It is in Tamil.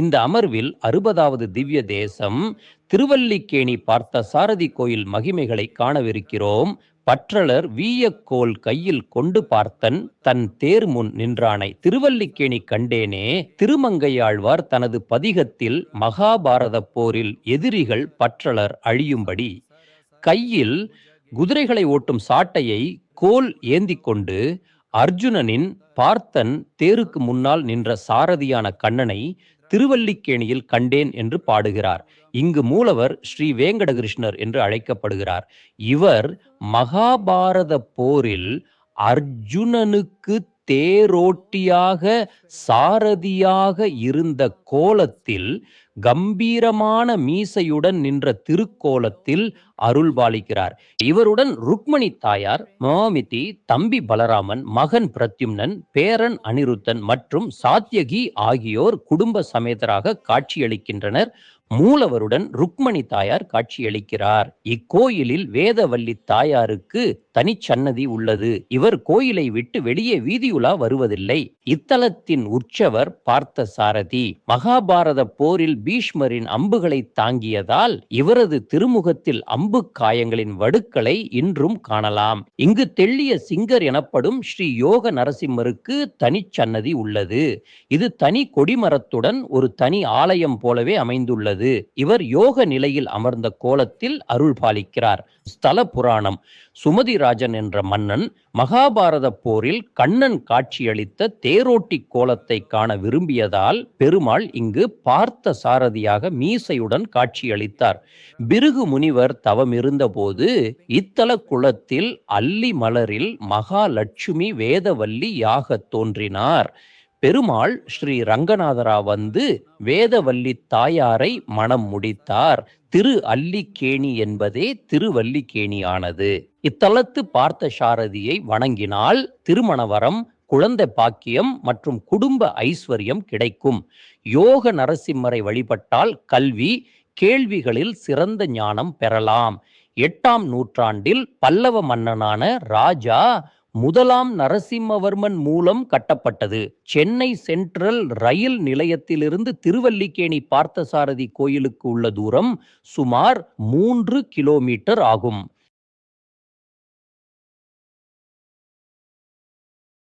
இந்த அமர்வில் அறுபதாவது திவ்ய தேசம் திருவல்லிக்கேணி பார்த்த சாரதி கோயில் மகிமைகளை காணவிருக்கிறோம். பற்றலர் வீயக்கோல் கையில் கொண்டு பார்த்தன் தன் தேர் முன் நின்றானை. திருவல்லிக்கேணி கண்டேனே திருமங்கையாழ்வார் தனது பதிகத்தில் மகாபாரத போரில் எதிரிகள் பற்றலர் அழியும்படி. கையில் குதிரைகளை ஓட்டும் சாட்டையை கோல் ஏந்தி கொண்டு அர்ஜுனனின் பார்த்தன் தேருக்கு முன்னால் நின்ற சாரதியான கண்ணனை திருவல்லிக்கேணியில் கண்டேன் என்று பாடுகிறார். இங்கு மூலவர் ஸ்ரீ வேங்கடகிருஷ்ணர் என்று அழைக்கப்படுகிறார். இவர் மகாபாரத போரில் அர்ஜுனனுக்கு தேரோட்டியாக சாரதியாக இருந்த கோலத்தில் கம்பீரமான மீசையுடன் நின்ற திருக்கோலத்தில் அருள்பாலிக்கிறார் இவருடன் ருக்மணி தாயார் மாமிதி தம்பி பலராமன் மகன் பிரத்யும்னன் பேரன் அனிருத்தன் மற்றும் சாத்தியகி ஆகியோர் குடும்ப சமேதராக காட்சியளிக்கின்றனர். மூலவருடன் ருக்மணி தாயார் காட்சியளிக்கிறார். இக்கோயிலில் வேதவல்லி தாயாருக்கு தனிச்சன்னதி உள்ளது. இவர் கோயிலை விட்டு வெளியே வீதியுலா வருவதில்லை. இத்தலத்தின் உற்சவர் பார்த்த சாரதி மகாபாரத போரில் பீஷ்மரின் அம்புகளை தாங்கியதால் இவரது திருமுகத்தில் அம்பு காயங்களின் வடுக்களை இன்றும் காணலாம். இங்கு தெள்ளிய சிங்கர் எனப்படும் ஸ்ரீ யோக நரசிம்மருக்கு தனிச்சன்னதி உள்ளது. இது தனி கொடிமரத்துடன் ஒரு தனி ஆலயம் போலவே அமைந்துள்ளது. இவர் யோக நிலையில் அமர்ந்த கோலத்தில் அருள் பாலிக்கிறார். ஸ்தல புராணம். சுமதிராஜன் என்ற மன்னன் மகாபாரத போரில் கண்ணன் காட்சியளித்த தேரோட்டி கோலத்தை காண விரும்பியதால் பெருமாள் இங்கு பார்த்த சாரதியாக மீசையுடன் காட்சியளித்தார். பிருகு முனிவர் தவம் இருந்தபோது இத்தல குளத்தில் அல்லி மலரில் மகாலட்சுமி வேதவல்லி யாக தோன்றினார். பெருமாள் ஸ்ரீ ரங்கநாதரா வந்து வேதவல்லி தாயாரை மணம் முடித்தார். திரு அல்லிக்கேணி என்பதே திருவல்லிக்கேணி ஆனது இத்தலத்து பார்த்த சாரதியை வணங்கினால் திருமணவரம் குழந்தை பாக்கியம் மற்றும் குடும்ப ஐஸ்வர்யம் கிடைக்கும். யோக நரசிம்மரை வழிபட்டால் கல்வி கேள்விகளில் சிறந்த ஞானம் பெறலாம். எட்டாம் நூற்றாண்டில் பல்லவ மன்னனான ராஜா முதலாம் நரசிம்மவர்மன் மூலம் கட்டப்பட்டது. சென்னை சென்ட்ரல் ரயில் நிலையத்திலிருந்து திருவல்லிக்கேணி பார்த்தசாரதி கோயிலுக்கு உள்ள தூரம் சுமார் மூன்று கிலோமீட்டர் ஆகும்.